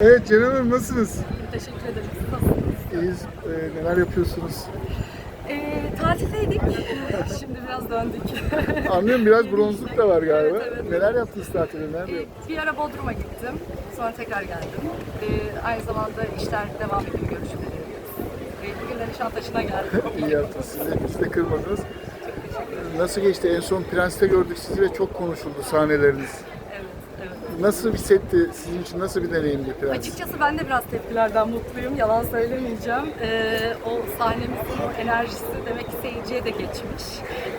Evet Ceren Hanım nasılsınız? Teşekkür ederim. İyiyiz. Ee, neler yapıyorsunuz? Ee, tatildeydik. Şimdi biraz döndük. Anlıyorum biraz bronzluk da var galiba. Evet, evet. Neler yaptınız tatilde? Nerede? Ee, bir ara Bodrum'a gittim. Sonra tekrar geldim. Ee, aynı zamanda işler devam ediyor görüşmelerimiz. Ee, bugün de Nişantaşı'na geldim. İyi yaptınız. Siz de, bizi de kırmadınız. Nasıl geçti? En son Prens'te gördük sizi ve çok konuşuldu sahneleriniz. Nasıl bir setti? Sizin için nasıl bir deneyimdi Prens? Açıkçası ben de biraz tepkilerden mutluyum. Yalan söylemeyeceğim. Ee, o sahnemizin o enerjisi demek ki seyirciye de geçmiş.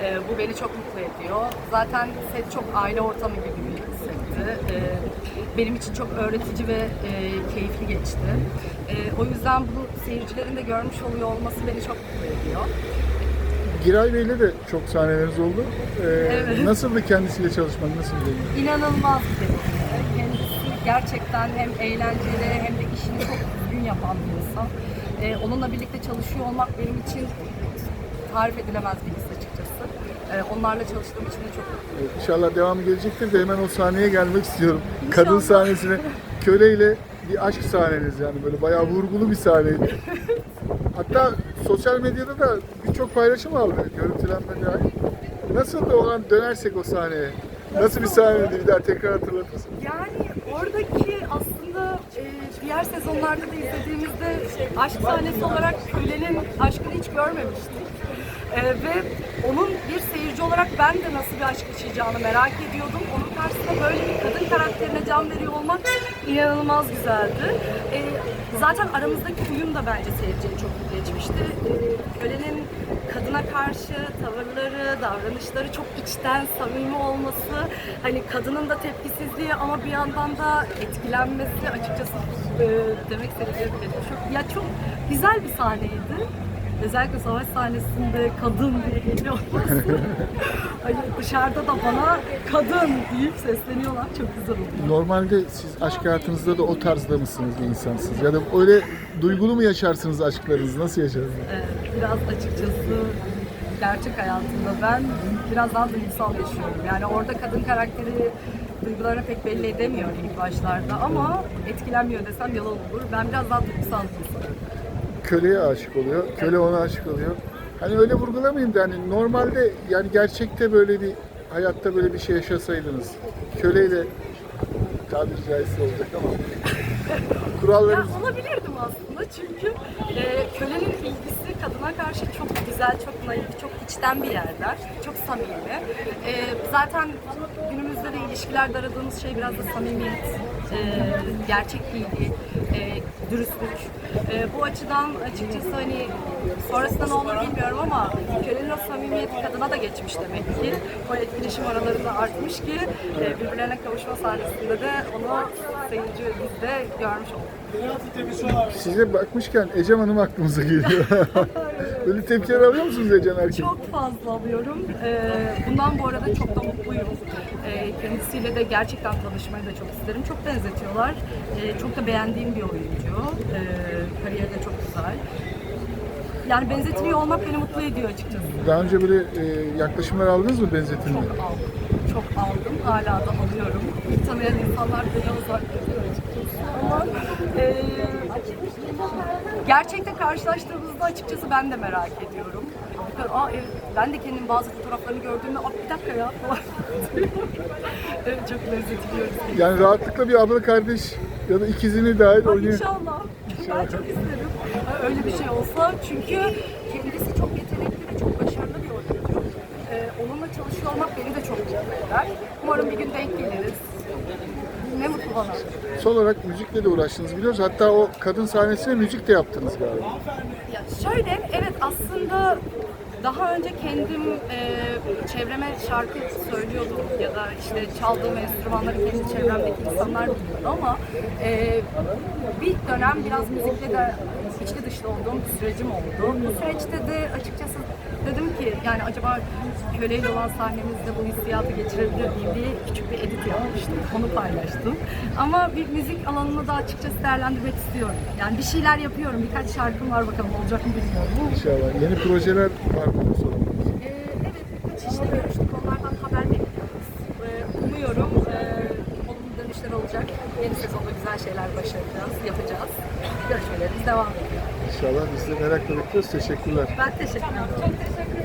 Ee, bu beni çok mutlu ediyor. Zaten set çok aile ortamı gibi bir setti. Ee, benim için çok öğretici ve e, keyifli geçti. Ee, o yüzden bunu seyircilerin de görmüş oluyor olması beni çok mutlu ediyor. Giray Bey'le de çok sahneleriniz oldu. Ee, Evet. Nasıldı kendisiyle çalışmak? Nasıl bir deneyim? İnanılmaz bir deneyim. Gerçekten hem eğlenceli hem de işini çok düzgün yapan bir insan. Ee, onunla birlikte çalışıyor olmak benim için tarif edilemez bir his açıkçası. Ee, onlarla çalıştığım için de çok mutluyum. İnşallah devamı gelecektir de hemen o sahneye gelmek istiyorum. Kadın İnşallah. sahnesine köleyle bir aşk sahneniz yani böyle bayağı vurgulu bir sahneydi. Hatta sosyal medyada da birçok paylaşım aldı görüntülenme dahil. Nasıl da olan dönersek o sahneye? Nasıl bir sahneydi bir daha tekrar hatırlatırsın. Yani oradaki aslında e, diğer sezonlarda da izlediğimizde şey, aşk sahnesi olarak kölenin aşkını hiç görmemiştik. E, ve onun bir seyirci olarak ben de nasıl bir aşk yaşayacağını merak ediyordum. Onun karşısında böyle bir kadın karakterine can veriyor olmak inanılmaz güzeldi. E, zaten aramızdaki uyum da bence seyirciye çok geçmişti. E, kölenin kadına karşı tavırları, davranışları çok içten, samimi olması, hani kadının da tepkisizliği ama bir yandan da etkilenmesi açıkçası e, demek istediğim çok, ya çok güzel bir sahneydi. Özellikle savaş sahnesinde kadın diye geliyor olması. hani dışarıda da bana kadın deyip sesleniyorlar. Çok güzel oluyor. Normalde siz aşk hayatınızda da o tarzda mısınız insansınız? Ya da öyle duygulu mu yaşarsınız aşklarınızı? Nasıl yaşarsınız? Ee, biraz açıkçası gerçek hayatımda ben biraz daha duygusal yaşıyorum. Yani orada kadın karakteri duygularını pek belli edemiyor ilk başlarda ama etkilenmiyor desem yalan olur. Ben biraz daha duygusal insanım. Köleye aşık oluyor, köle ona aşık oluyor. Hani öyle vurgulamayayım da hani normalde yani gerçekte böyle bir hayatta böyle bir şey yaşasaydınız köleyle tabiri caizse olacak ama Ya kurallarınız olabilirdim aslında çünkü e, kölenin ilgisi kadına karşı çok güzel, çok naif, çok içten bir yerler, çok samimi. E, zaten günümüzde de ilişkilerde aradığımız şey biraz da samimiyet, e, gerçek bilgi, e, dürüstlük. E, bu açıdan açıkçası hani sonrasında ne olur bilmiyorum ama kölenin o samimiyeti kadına da geçmiş demek ki. O etkileşim aralarında artmış ki e, birbirlerine kavuşma sahnesinde de onu seyirci biz de görmüş olduk. Size bakmışken Ecem Hanım aklımıza geliyor. böyle tepkiler alıyor musunuz Ecem Erkin? Çok fazla alıyorum. Ee, bundan bu arada çok da mutluyum. Ee, kendisiyle de gerçekten tanışmayı da çok isterim. Çok benzetiyorlar. Ee, çok da beğendiğim bir oyuncu. Ee, kariyeri de çok güzel. Yani benzetiliyor olmak beni mutlu ediyor açıkçası. Daha önce böyle e, yaklaşımlar aldınız mı benzetilme? Çok aldım. Çok aldım. Hala da alıyorum. Tanıyan insanlar beni uzak ediyor açıkçası. Ama e, gerçekten karşılaştığımızda açıkçası ben de merak ediyorum. Aa, evet, ben de kendim bazı fotoğraflarını gördüğümde Aa, bir dakika ya falan evet, çok benzetiliyoruz. Yani rahatlıkla bir abla kardeş ya da ikizini dahil Ay, oynuyor. İnşallah. Ben çok isterim. Öyle bir şey olsa çünkü kendisi çok yetenekli ve çok başarılı bir oyuncu. Ee, onunla çalışıyor olmak beni de çok mutlu eder. Umarım bir gün denk geliriz. Ne mutlu bana. Son olarak müzikle de uğraştınız biliyoruz. Hatta o kadın sahnesine müzik de yaptınız galiba. Ya şöyle, evet aslında daha önce kendim e, çevreme şarkı söylüyordum ya da işte çaldığım enstrümanları kendi çevremdeki insanlar biliyordu ama e, bir dönem biraz müzikle de içli dışlı olduğum bir sürecim oldu. Bu süreçte de açıkçası dedim ki yani acaba köleyle olan sahnemizde bu hissiyatı geçirebilir miyim diye küçük bir edit yapmıştım. Onu paylaştım. Ama bir müzik alanını da açıkçası değerlendirmek istiyorum. Yani bir şeyler yapıyorum. Birkaç şarkım var bakalım olacak mı bilmiyorum. İnşallah. Yeni projeler var mı? soralım. Ee, evet birkaç işte görüştük. Onlardan haber bekliyoruz. Ee, umuyorum e, olumlu dönüş dönüşler olacak. Yeni sezonda güzel şeyler başaracağız, yapacağız. Görüşmelerimiz devam ediyor. İnşallah biz de merakla bekliyoruz. Teşekkürler. Ben teşekkür ederim.